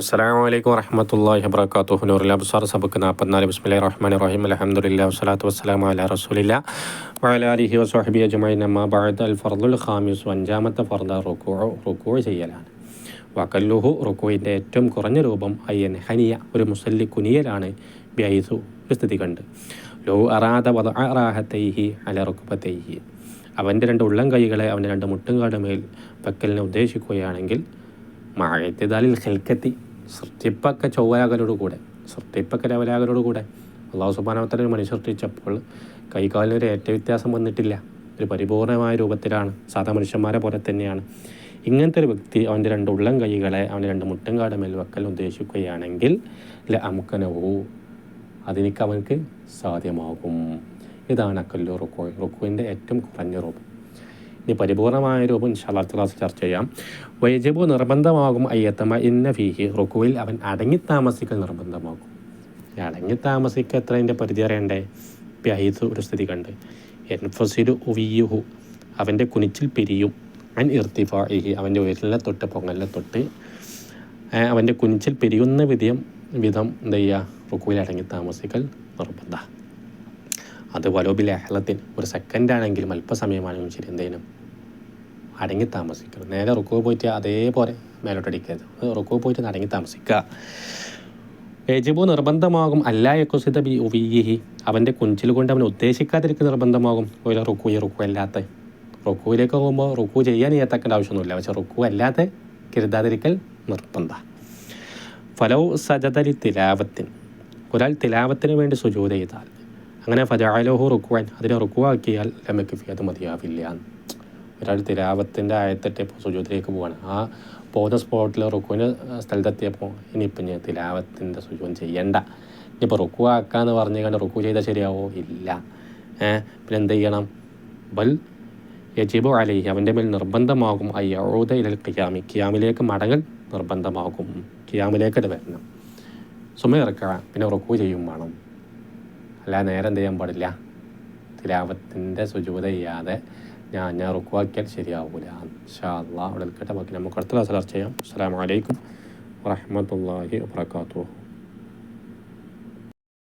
അസ്സാം വലൈക്കും വറഹമത്തല്ലാഹി വബർക്കാത്തു ഹുനൂറിൽ അബ്സാർ സബക്ക് നാൽപ്പത്തിനാല് ബിസ്മില്ലാ റഹ്മാൻ റഹീം അലഹമുല്ല വസ്സലാത്തു വസ്സലാം അല റസൂലില്ല. വലാലിഹി വസ്വഹബി അജ്മഈൻ. അമ്മ ബഅദ്. അൽ ഫർദുൽ ഖാമിസ്. അഞ്ചാമത്തെ ഫർദ റുക്കൂ റുക്കൂ ചെയ്യലാണ്. വക്കല്ലുഹു റുക്കോയിന്റെ ഏറ്റവും കുറഞ്ഞ രൂപം അയ്യൻ ഹനിയ ഒരു മുസല്ലി കുനിയലാണ് ബൈസു സ്ഥിതി കണ്ട്. ലോ അറാദ വധ റാഹത്തൈഹി അല റുക്കുബത്തൈഹി അവന്റെ രണ്ട് ഉള്ളം കൈകളെ അവന്റെ രണ്ട് മുട്ടുകാട് മേൽ വെക്കലിനെ ഉദ്ദേശിക്കുകയാണെങ്കിൽ മഴയത്തിതാലിൽ ഹെൽക്കത്തി സൃഷ്ടിപ്പൊക്കെ ചൊവ്വരാകലോട് കൂടെ സൃഷ്ടിപ്പൊക്കെ ലവലാകലോടുകൂടെ അള്ളാഹു സുബാനവത്തല മനുഷ്യർ സൃഷ്ടിച്ചപ്പോൾ കൈകാലിനൊരു ഏറ്റ വ്യത്യാസം വന്നിട്ടില്ല. ഒരു പരിപൂർണമായ രൂപത്തിലാണ്. സാധാ മനുഷ്യന്മാരെ പോലെ തന്നെയാണ്. ഇങ്ങനത്തെ ഒരു വ്യക്തി അവന്റെ രണ്ട് ഉള്ളം കൈകളെ അവന്റെ രണ്ട് മുട്ടുംകാട് മേൽ വെക്കൽ ഉദ്ദേശിക്കുകയാണെങ്കിൽ അല്ലെ അമുക്കനോ അതിനിക്ക് അവനക്ക് സാധ്യമാകും. ഇതാണ് അക്കല്ലു റുക്കോ റുക്കുവിന്റെ ഏറ്റവും കുറഞ്ഞ രൂപം. ഇനി പരിപൂർണമായ രൂപം ഇൻഷാല്ലാ ക്ലാസ് ചർച്ച ചെയ്യാം. വൈജബു നിർബന്ധമാകും അയ്യത്തമ ഇന്ന ഫീഹി റുക്കുവിൽ അവൻ അടങ്ങി താമസിക്കൽ നിർബന്ധമാകും. അടങ്ങി താമസിക്കുക എത്ര അതിന്റെ പരിധി അറിയണ്ടേ? പ്യഹീസ് ഒരു സ്ഥിതി കണ്ട്. എൻഫസിലു ഉവിയുഹു അവന്റെ കുനിച്ചിൽ പിരിയും. അൻ ഇർത്തിഫാഹി അവന്റെ ഉയരിലെ തൊട്ട് പൊങ്ങലിലെ തൊട്ട് അവന്റെ കുനിച്ചിൽ പിരിയുന്ന വിധം വിധം എന്താ ചെയ്യുക? റുക്കുവിൽ അടങ്ങി താമസിക്കൽ നിർബന്ധ. അത് വലോബിലെ അഹ്ലത്തിൻ ഒരു സെക്കൻഡ് ആണെങ്കിലും അല്പസമയമാണെങ്കിലും ശരി എന്തേനും അടങ്ങി താമസിക്കണം നേരെ റുക്കോ പോയിട്ട് അതേപോലെ മേലോട്ടടിക്കരുത് റുക്കോ പോയിട്ട് അടങ്ങി താമസിക്കുക യജിബു നിർബന്ധമാകും അല്ല യക്കുസിത ബി ഉവിഹി അവന്റെ കുഞ്ചിൽ കൊണ്ട് അവൻ ഉദ്ദേശിക്കാതിരിക്കുന്ന നിർബന്ധമാകും ഒരു റുക്കു ഈ റുക്കു അല്ലാത്ത. റുക്കുവിലേക്ക് പോകുമ്പോൾ റുക്കു ചെയ്യാൻ ഏത്തക്കേണ്ട ആവശ്യമൊന്നുമില്ല. പക്ഷെ റുക്കു അല്ലാത്ത കരുതാതിരിക്കൽ നിർബന്ധ. ഫലവ് സജതലി തിലാവത്തിൻ. ഒരാൾ തിലാവത്തിന് വേണ്ടി സുജൂത ചെയ്താൽ. അങ്ങനെ ഫജാലോഹു റുക്കുവാൻ അതിനെ റുക്കുവാക്കിയാൽ ലമക്കിഫി അത് മതിയാവില്ല ഒരാൾ തിലാവത്തിന്റെ ആയത്തിട്ട് ഇപ്പോൾ സുജൂത്തിലേക്ക് പോവാണ്. ആ പോകുന്ന സ്പോട്ടിൽ റുക്കുവിന്റെ സ്ഥലത്തെത്തിയപ്പോൾ ഇനിയിപ്പം ഞാൻ തിലാവത്തിന്റെ സുജൂൻ ചെയ്യണ്ട. ഇനിയിപ്പോൾ റുക്കു ആക്കാന്ന് പറഞ്ഞു കണ്ട് റുക്കു ചെയ്താൽ ശരിയാവോ? ഇല്ല. പിന്നെ എന്ത് ചെയ്യണം? ബൽ യജീബു അലൈഹി അവന്റെ മേൽ നിർബന്ധമാകും. അയ്യൂത ഇലൽ കിയാമി കിയാമിലേക്ക് മടങ്ങൽ നിർബന്ധമാകും. കിയാമിലേക്ക് വരണം. സുമ ഇറക്കുക. പിന്നെ റുക്കു ചെയ്യും വേണം. അല്ലാതെ നേരെ എന്ത് ചെയ്യാൻ പാടില്ല? തിലാവത്തിന്റെ സുജൂത ചെയ്യാതെ ഞാൻ ഞാൻ റുക്കുവാക്കിയാൽ ശരിയാവൂല. ഷാ അള്ളാഹ് അവിടെ നിൽക്കട്ടെ. ബാക്കി നമുക്ക് അടുത്ത ക്ലാസ് ചർച്ച ചെയ്യാം. അസ്സാം വലൈക്കും വാഹമത്തല്ലാഹി വാത്തു